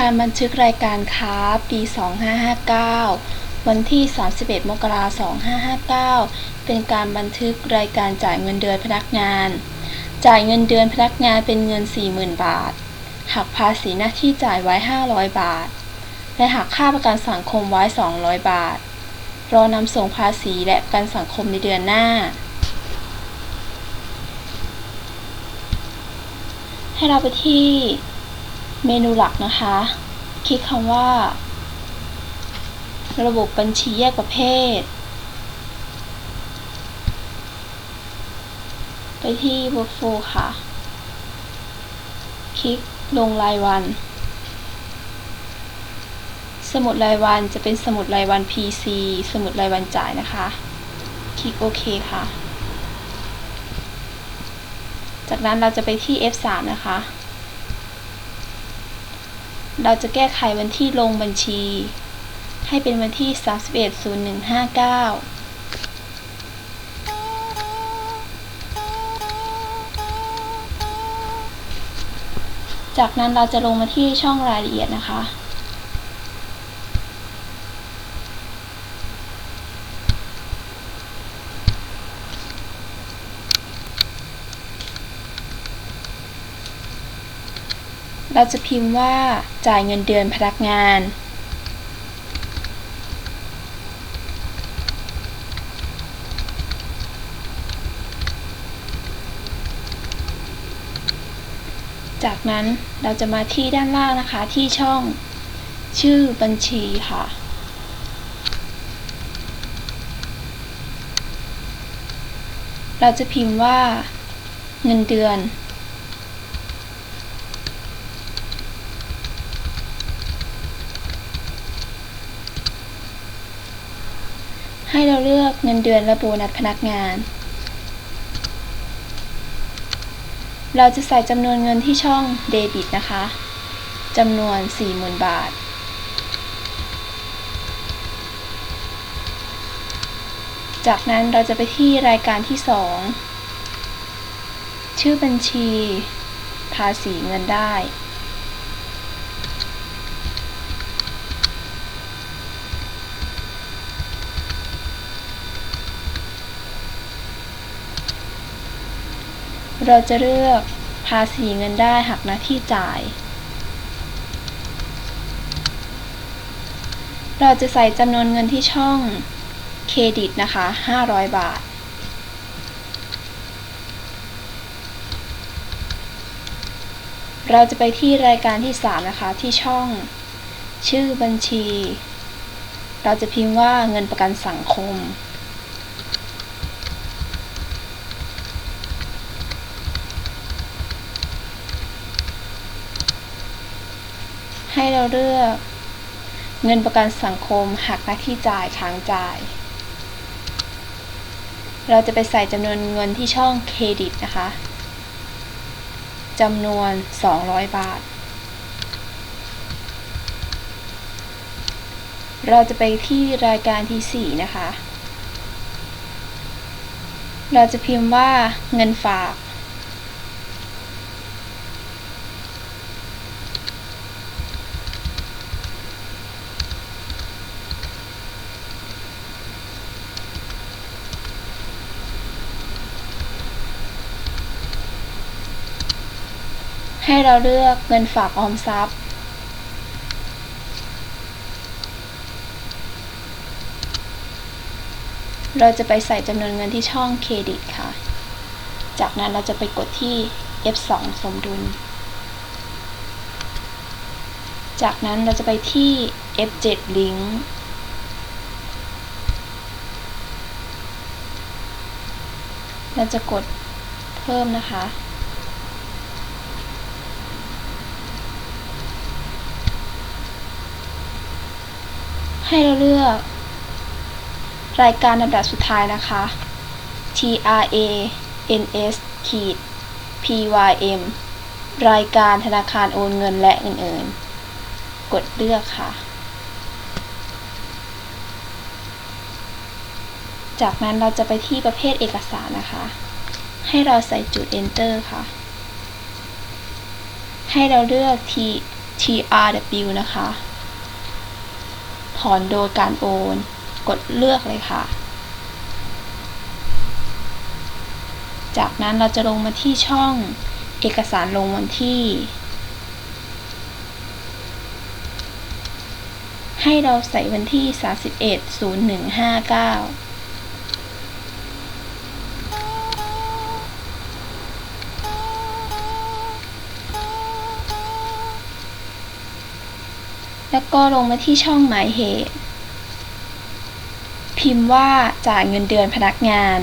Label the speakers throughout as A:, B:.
A: การบันทึกรายการค้าปี 2559 วันที่ 31 มกราคม 2559 เป็นการบันทึกรายการจ่ายเงินเดือนพนักงาน จ่ายเงินเดือนพนักงานเป็นเงิน 40,000 บาท หักภาษีหน้าที่จ่ายไว้ 500 บาท และหักค่าประกันสังคมไว้ 200 บาท รอนำส่งภาษีและประกันสังคมในเดือนหน้า ให้เราไปที่ เมนูหลักนะคะ คลิกคำว่า ระบบบัญชีแยกประเภท ไปที่ workflow ค่ะ คลิกลงรายวัน สมุดรายวันจะเป็นสมุดรายวัน PC สมุดรายวันจ่ายนะคะ คลิกโอเคค่ะ จากนั้นเราจะไปที่ F3 นะคะ เราจะแก้ไขวันที่ลงบัญชี ให้เป็นวันที่ 31.01.59จากนั้นเราจะลงมาที่ช่องรายละเอียดนะคะ เราจะพิมพ์ว่าจ่ายเงินเดือนพนักงาน จากนั้นเราจะมาที่ด้านล่างนะคะที่ช่องชื่อบัญชีค่ะ เราจะพิมพ์ว่า เงินเดือน ให้เราเลือกเงินเดือนและโบนัสพนักงาน เราจะใส่จำนวนเงินที่ช่องเดบิตนะคะจำนวน 40,000 บาท จากนั้นเราจะไปที่รายการที่ 2 ชื่อบัญชี ภาษีเงินได้ เราจะเลือกภาษีเงินได้หักหน้าที่จ่าย เราจะใส่จำนวนเงินที่ช่องเครดิตนะคะ 500 บาท เราจะไปที่รายการที่ 3 นะคะ ที่ช่อง ชื่อบัญชี เราจะพิมพ์ว่าเงินประกันสังคม ให้เราเลือก เงินประกันสังคมหักหน้าที่จ่ายค้างจ่าย เราจะไปใส่จำนวนเงินที่ช่องเครดิตนะคะจำนวน 200 บาท เราจะไปที่รายการที่ 4 นะคะ เราจะพิมพ์ว่าเงินฝาก ให้เราเลือกเงินฝากออมทรัพย์ เราจะไปใส่จำนวนเงินที่ช่องเครดิตค่ะ จากนั้นเราจะไปกดที่ F2 สมดุล จากนั้นเราจะไปที่ F7 ลิงก์เราจะกดเพิ่มนะคะ ให้เราเลือก รายการลำดับสุดท้ายนะคะ T R A N S ขีด P Y M รายการธนาคารโอนเงินและอื่นๆ กดเลือกค่ะ จากนั้นเราจะไปที่ประเภทเอกสารนะคะ ให้เราใส่จุด enter ค่ะ ให้เราเลือก T TRW นะคะ ถอนโดยการโอน กดเลือกเลยค่ะ จากนั้นเราจะลงมาที่ช่องเอกสารลงวันที่ ให้เราใส่วันที่ 31 แล้วก็ลงมาที่ช่องหมายเหตุ พิมพ์ว่าจ่ายเงินเดือนพนักงาน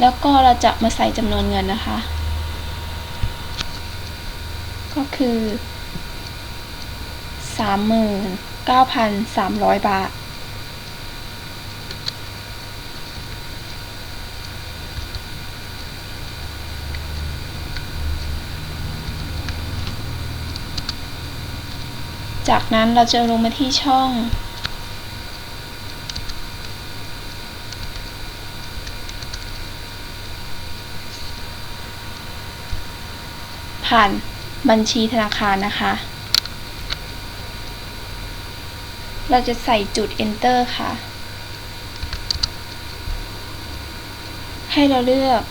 A: แล้วก็เราจะมาใส่จำนวนเงินนะคะ ก็คือสามหมื่น 9,300 บาท จากนั้นเราจะลงมาที่ช่องผ่านบัญชีธนาคารนะคะ เราจะใส่จุด enter ค่ะ ให้เราเลือก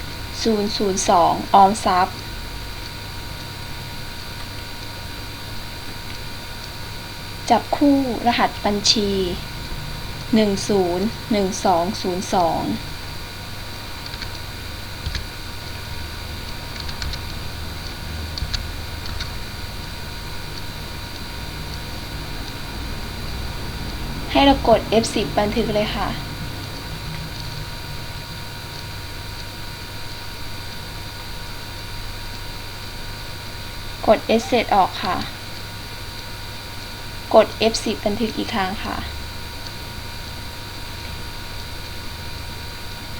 A: 002 ออมทรัพย์ จับคู่รหัสบัญชี 101202 ให้เรากด F10 บันทึกเลยค่ะ กด S เสร็จออกค่ะ กด F10 บันทึกอีกครั้งค่ะ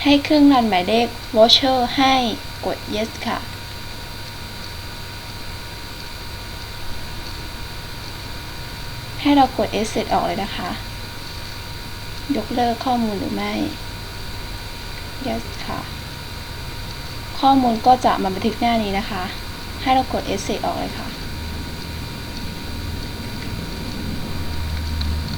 A: ให้เครื่องรันหมายเลข voucher ให้กด Yes ค่ะให้เรากด S เสร็จออกเลยนะคะ ยกเลิกข้อมูลหรือไม่ Yes ค่ะ ข้อมูลก็จะมาบันทึกหน้านี้นะคะ ให้เรากด exit ออกเลยค่ะ